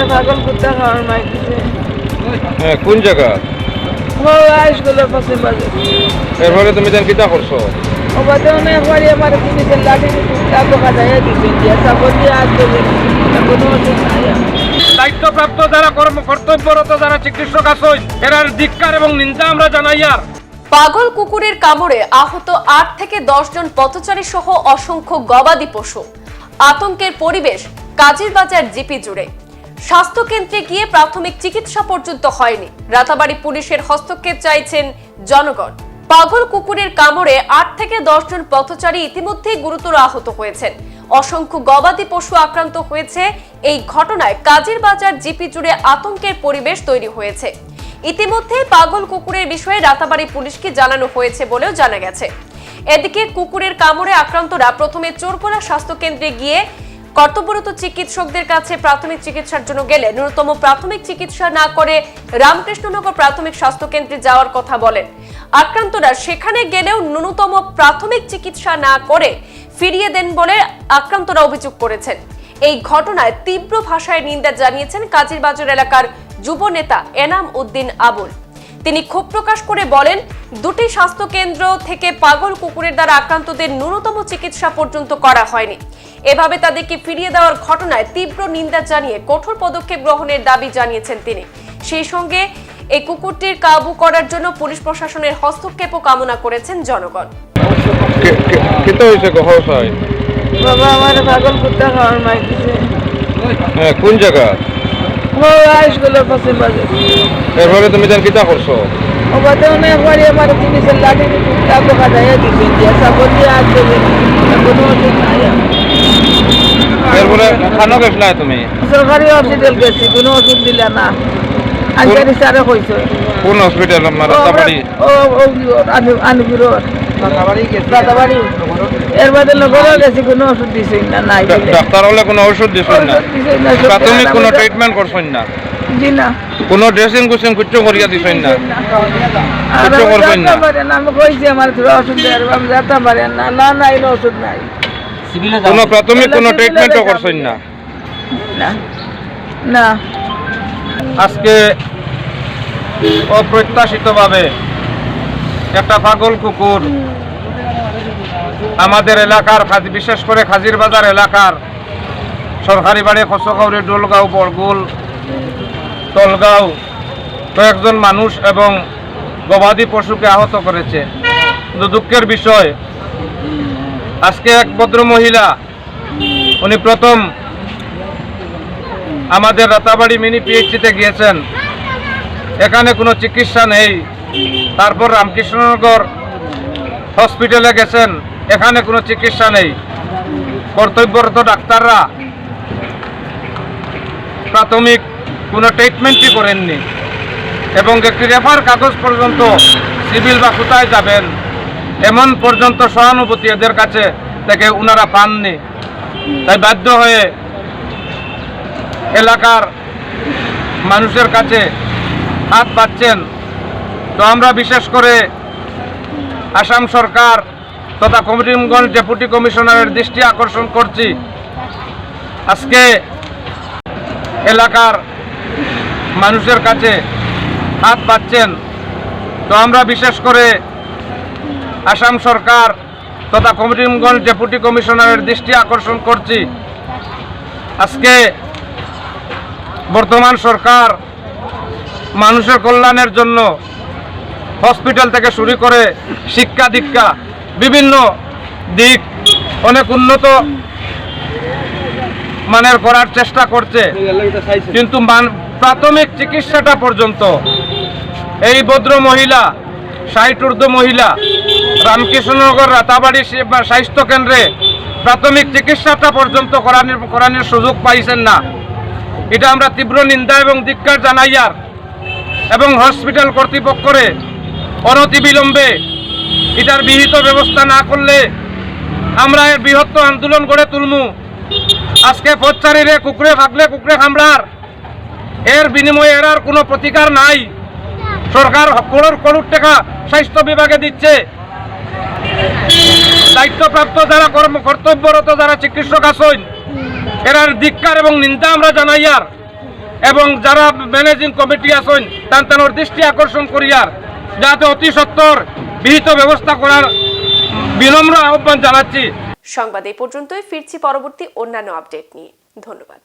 আমার পাগল কুত্তা খাওয়ার মাই দিছে। হ্যাঁ কোন জায়গা? ও স্কুলের পাশে বাজে। এরপরে তুমি দেন কিতা করছ? ও বাদে অনেক বাড়ি আমার জিনিসের লাঠি কুত্তা বোকা যায় দিচ্ছেন দিয়া সাবন দিয়ে হাত ধরে কোনো ওষুধ নাই আমার। দায়িত্বপ্রাপ্ত যারা কর্ম কর্তব্যরত যারা চিকিৎসক আছেন এরার ধিক্কার এবং নিন্দা আমরা জানাই আর। পাগল কুকুরের কামড়ে আহত আট থেকে দশ জন পথচারী সহ অসংখ্য গবাদি পশু। আতঙ্কের পরিবেশ কাজীর বাজার জিপি জুড়ে। স্বাস্থ্যকেন্দ্রে গিয়ে প্রাথমিক চিকিৎসা পর্যন্ত হয়নি। রাতাবাড়ি পুলিশের হস্তক্ষেপ চাইছেন জনগণ। পাগল কুকুরের কামড়ে আট থেকে দশ জন পথচারী ইতিমধ্যেই গুরুতর আহত হয়েছেন। অসংখ্য গবাদি পশু আক্রান্ত হয়েছে। এই ঘটনায় কাজীর বাজার জিপি জুড়ে আতঙ্কের পরিবেশ তৈরি হয়েছে। ইতিমধ্যে পাগল কুকুরের বিষয়ে রাতাবাড়ি পুলিশকে জানানো হয়েছে বলেও জানা গেছে। এদিকে কুকুরের কামড়ে আক্রান্তরা প্রথমে চোরকোলা স্বাস্থ্য কেন্দ্রে গিয়ে কর্তব্যরত চিকিৎসকদের কাছে প্রাথমিক চিকিৎসার জন্য গেলে ন্যূনতম প্রাথমিক চিকিৎসা না করে রামকৃষ্ণনগর প্রাথমিক স্বাস্থ্য কেন্দ্রে যাওয়ার কথা বলেন। আক্রান্তরা সেখানে গেলেও ন্যূনতম প্রাথমিক চিকিৎসা না করে ফিরিয়ে দেন বলে আক্রান্তরা অভিযোগ করেছেন। এই ঘটনায় তীব্র ভাষায় নিন্দা জানিয়েছেন কাজীরবাজার এলাকার যুব নেতা এনাম উদ্দিন আবুল। তিনি ক্ষোভ প্রকাশ করে বলেন দুটি স্বাস্থ্য কেন্দ্র থেকে পাগল কুকুরের দ্বারা আক্রান্তদের ন্যূনতম চিকিৎসা পর্যন্ত করা হয়নি। এভাবে তাদেরকে ফিরিয়ে দেওয়ার ঘটনায় তীব্র নিন্দা জানিয়ে কঠোর পদক্ষেপ গ্রহণের দাবি জানিয়েছেন তিনি। সেই সঙ্গে এই কুকুরটির কাবু করার জন্য পুলিশ প্রশাসনের হস্তক্ষেপও কামনা করেছেন জনগণ। কিতা হয়েছে কখন বাবা আমার পাগল কুত্তা খাওয়ার মাই হ্যাঁ কোন জায়গা? ও স্কুলের পাশে বাজে। এরপরে তুমি দেন কিতা করছ? আমার দিয়া সাবন দিয়ে। হাত ধরে কোনো ওষুধ নাই আমার। এরপরে খানো গেছ না তুমি? সরকারি হসপিটাল গেছি কোনো ওষুধ দিলে না। আজকালি স্যারে কইছে। কোন হসপিটাল রাতাবাড়ি? ও ও আনুপুর রাতাবাড়ি এর বাদে গেছি কোনো ওষুধ দিছেই না নাই ডাক্তার হলে কোনো ওষুধ দিছেন না। প্রাথমিক কোনো ট্রিটমেন্ট করছেন না? জি না কোনো ড্রেসিং কুচিং কিচ্ছু করিয়া দিছেন না। করবেন না। আমি কইছি আমার ওষুধ আমি যেতে পারি না না না ওষুধ নাই। কোনো প্রাথমিক কোনো ট্রিটমেন্টও করছেন না। না না। আজকে অপ্রত্যাশিতভাবে একটা পাগল কুকুর আমাদের এলাকার বিশেষ করে খাজির বাজার এলাকার সরকারি বাড়ি খসকাউরি ডোলগাঁও বরগুল তলগাঁও কয়েকজন মানুষ এবং গবাদি পশুকে আহত করেছে। কিন্তু দুঃখের বিষয়, আজকে এক ভদ্র মহিলা উনি প্রথম আমাদের রাতাবাড়ি মিনি পিএইচসিতে গিয়েছেন। এখানে কোনো চিকিৎসা নেই। তারপর রামকৃষ্ণনগর হসপিটালে গেছেন। এখানে কোনো চিকিৎসা নেই। কর্তব্যরত ডাক্তাররা প্রাথমিক কোনো ট্রিটমেন্টই করেননি। এবং একটি রেফার কাগজ পর্যন্ত সিভিল বা কোথায় যাবেন, এমন পর্যন্ত সহানুভূতি এদের কাছে থেকে ওনারা পাননি। তাই বাধ্য হয়ে এলাকার মানুষের কাছে হাত পাচ্ছেন তো আমরা বিশেষ করে আসাম সরকার তথা করিমগঞ্জ ডেপুটি কমিশনারের দৃষ্টি আকর্ষণ করছি। আজকে এলাকার মানুষের কাছে হাত পাচ্ছেন তো আমরা বিশেষ করে আসাম সরকার তথা করিমগঞ্জ ডেপুটি কমিশনারের দৃষ্টি আকর্ষণ করছি। আজকে বর্তমান সরকার মানুষের কল্যাণের জন্য হসপিটাল থেকে শুরু করে শিক্ষা দীক্ষা বিভিন্ন দিক অনেক উন্নত মানের করার চেষ্টা করছে। কিন্তু প্রাথমিক চিকিৎসাটা পর্যন্ত। এই ভদ্র মহিলা ষাট ঊর্ধ্ব মহিলা, রামকৃষ্ণনগর রাতাবাড়ি স্বাস্থ্য কেন্দ্রে প্রাথমিক চিকিৎসাটা পর্যন্ত করানোর করানোর সুযোগ পাইছেন না। এটা আমরা তীব্র নিন্দা এবং ধিক্কার জানাইয়ার এবং হসপিটাল কর্তৃপক্ষরে অনতিবিলম্বে এটার বিহিত ব্যবস্থা না করলে আমরা এর বৃহত্তর আন্দোলন গড়ে তুলমু। আজকে পথচারীরে কুকুরে ভাগলে কুকুরে খামড়ার এর বিনিময়ে এর আর কোনো প্রতিকার নাই। সরকার করোড় করোড় টাকা স্বাস্থ্য বিভাগে দিচ্ছে। দায়িত্বপ্রাপ্ত যারা কর্ম কর্তব্যরত, যারা চিকিৎসক আছেন এরার ধিক্কার এবং নিন্দা আমরা জানাই আর। এবং যারা ম্যানেজিং কমিটি আছেন তান তানোর দৃষ্টি আকর্ষণ করিয়ার যাতে অতি সত্তর বিহিত ব্যবস্থা করার বিনম্র আহ্বান জানাচ্ছি। সংবাদ এই পর্যন্তই। ফিরছি পরবর্তী অন্যান্য আপডেট নিয়ে। ধন্যবাদ।